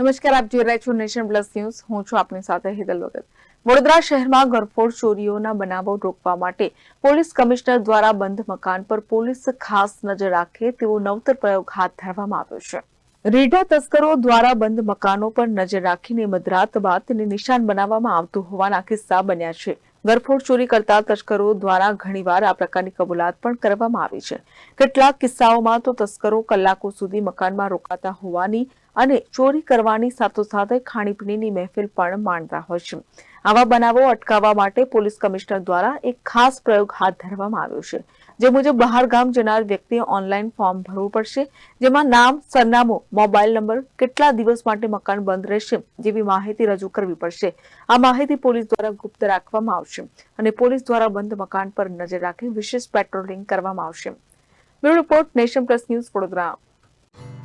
નમસ્કાર, આપ જોઈ રહ્યા છો નેશન પ્લસ ન્યૂઝ. હું છું આપની સાથે હિતલ વગર વડોદરા શહેરમાં ઘરફોડ ચોરીઓના બનાવો રોકવા માટે પોલીસ કમિશનર દ્વારા બંધ મકાન પર પોલીસ ખાસ નજર રાખે તેવો નવતર પ્રયોગ હાથ ધરવામાં આવ્યો છે. રેઢા તસ્કરો દ્વારા બંધ મકાનો પર નજર રાખીને મધરાત બાદ તેને નિશાન બનાવવામાં આવતું હોવાના કિસ્સા બન્યા છે. ઘરફોડ ચોરી કરતા તસ્કરો દ્વારા ઘણીવાર આ પ્રકારની કબૂલાત પણ કરવામાં આવી છે. કેટલાક કિસ્સાઓમાં તો તસ્કરો કલાકો સુધી મકાનમાં રોકાતા હોવાની અને ચોરી કરવાની સાથોસાથ ખાણીપીણીની મહેફિલ પણ માણતા હોય છે. આવા બનાવો અટકાવવા માટે પોલીસ કમિશનર દ્વારા એક ખાસ પ્રયોગ હાથ ધરવામાં આવ્યો છે, જે મુજબ બહાર ગામ જનાર વ્યક્તિએ ઓનલાઈન ફોર્મ ભરવું પડશે, જેમાં નામ, સરનામું, મોબાઈલ નંબર, કેટલા દિવસ માટે મકાન બંધ રહેશે જેવી માહિતી રજૂ કરવી પડશે. આ માહિતી પોલીસ દ્વારા ગુપ્ત રાખવામાં આવશે અને પોલીસ દ્વારા બંધ મકાન પર નજર રાખી વિશેષ પેટ્રોલિંગ કરવામાં આવશે. Bureau report nation plus news Vadodara.